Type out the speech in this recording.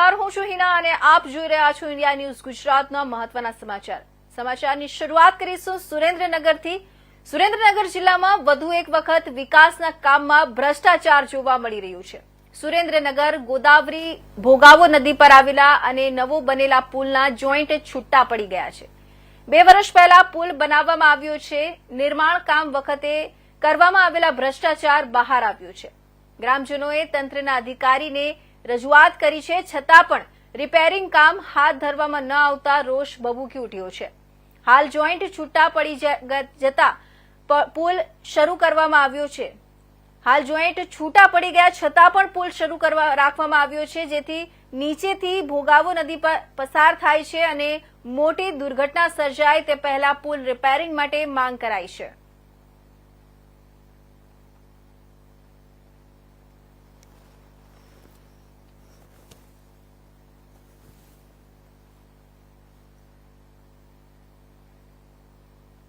નમસ્કાર, હું છું હિના અને આપ જોઈ રહ્યા છો ઇન્ડિયા ન્યૂઝ ગુજરાતના મહત્વના સમાચાર. સમાચારની શરૂઆત કરીશું સુરેન્દ્રનગરથી. સુરેન્દ્રનગર જિલ્લામાં વધુ એક વખત વિકાસના કામમાં ભ્રષ્ટાચાર જોવા મળી રહ્યું છે. સુરેન્દ્રનગર, ગોદાવરી, ભોગાવો નદી પર આવેલા અને નવો બનેલા પુલના જોઈન્ટ છૂટા પડી ગયા છે. બે વર્ષ પહેલા પુલ બનાવવામાં આવ્યો છે. નિર્માણ કામ વખતે કરવામાં આવેલા ભ્રષ્ટાચાર બહાર આવ્યો છે. ગ્રામજનોએ તંત્રના અધિકારીને રજૂઆત કરી છે, છતાં પણ રિપેરિંગ કામ હાથ ધરવામાં ન આવતા રોષ બબૂકી ઉઠ્યો છે. હાલ જોઈન્ટ છૂટા પડી જતા પુલ શરૂ કરવામાં આવ્યો છે. હાલ જોઈન્ટ છૂટા પડી ગયા છતાં પણ પુલ શરૂ કરવા, રાખવામાં આવ્યો છે, જેથી નીચેથી ભોગાવો નદી પર પસાર થાય છે અને મોટી દુર્ઘટના સર્જાય તે પહેલા પુલ રિપેરિંગ માટે માંગ કરાઈ છે.